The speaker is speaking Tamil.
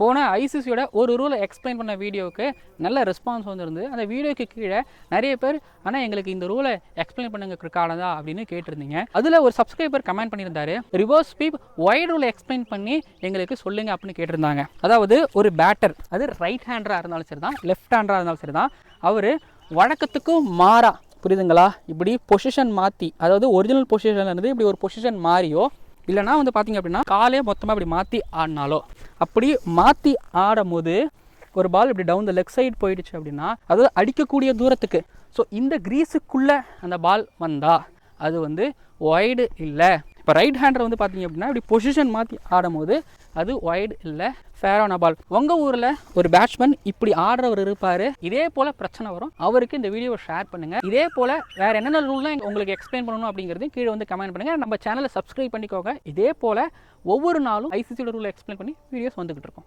போன ஐசிசியோட ஒரு ரூலை எக்ஸ்பிளைன் பண்ண வீடியோவுக்கு நல்ல ரெஸ்பான்ஸ் வந்துருந்து அந்த வீடியோக்கு கீழே நிறைய பேர் ஆனால் எங்களுக்கு இந்த ரூலை எக்ஸ்பிளைன் பண்ணுங்க கிரிக்காலதா அப்படின்னு கேட்டிருந்தீங்க. அதில் ஒரு சப்ஸ்கிரைபர் கமெண்ட் பண்ணியிருந்தாரு. ரிவர்ஸ் ஸ்வீப் ஒயிட் ரூலை எக்ஸ்பிளைன் பண்ணி எங்களுக்கு சொல்லுங்க அப்படின்னு கேட்டிருந்தாங்க. அதாவது ஒரு பேட்டர் அது ரைட் ஹேண்டராக இருந்தாலும் சரி தான் லெஃப்ட் ஹேண்டராக இருந்தாலும் சரி தான் அவர் வழக்கத்துக்கும் மாறா. புரியுதுங்களா? இப்படி பொசிஷன் மாற்றி அதாவது ஒரிஜினல் பொசிஷன்லேருந்து இப்படி ஒரு பொசிஷன் மாறியோ இல்லைனா வந்து பார்த்திங்க அப்படின்னா காலே மொத்தமாக இப்படி மாற்றி ஆடினாலோ. அப்படி மாற்றி ஆடும் போது ஒரு பால் இப்படி டவுன் த லெஃப்ட் சைடு போயிடுச்சு அப்படின்னா அதாவது அடிக்கக்கூடிய தூரத்துக்கு. ஸோ இந்த கிரீஸுக்குள்ளே அந்த பால் வந்தால் அது வந்து ஒய்டு இல்லை. இப்போ ரைட் ஹேண்டர் வந்து பார்த்தீங்க அப்படின்னா இப்படி பொசிஷன் மாற்றி ஆடும்போது அது ஒய்டு இல்லை ஃபேரான பால் உங்கள் ஊரில் ஒரு பேட்ஸ்மேன் இப்படி ஆடுறவர் இருப்பார்? இதே போல் பிரச்சனை வரும். அவருக்கு இந்த வீடியோவை ஷேர் பண்ணுங்கள் இதே போல் வேறு என்னென்ன ரூல்லாம் உங்களுக்கு எக்ஸ்பிளைன் பண்ணணும் அப்படிங்கிறதையும் கீழே வந்து கமெண்ட் பண்ணுங்கள் நம்ம சேனலை சப்ஸ்கிரைப் பண்ணிக்கோங்க. இதே போல் ஒவ்வொரு நாளும் ஐசிசியோட ரூலை எக்ஸ்பிளைன் பண்ணி வீடியோஸ் வந்துக்கிட்டு இருக்கும்.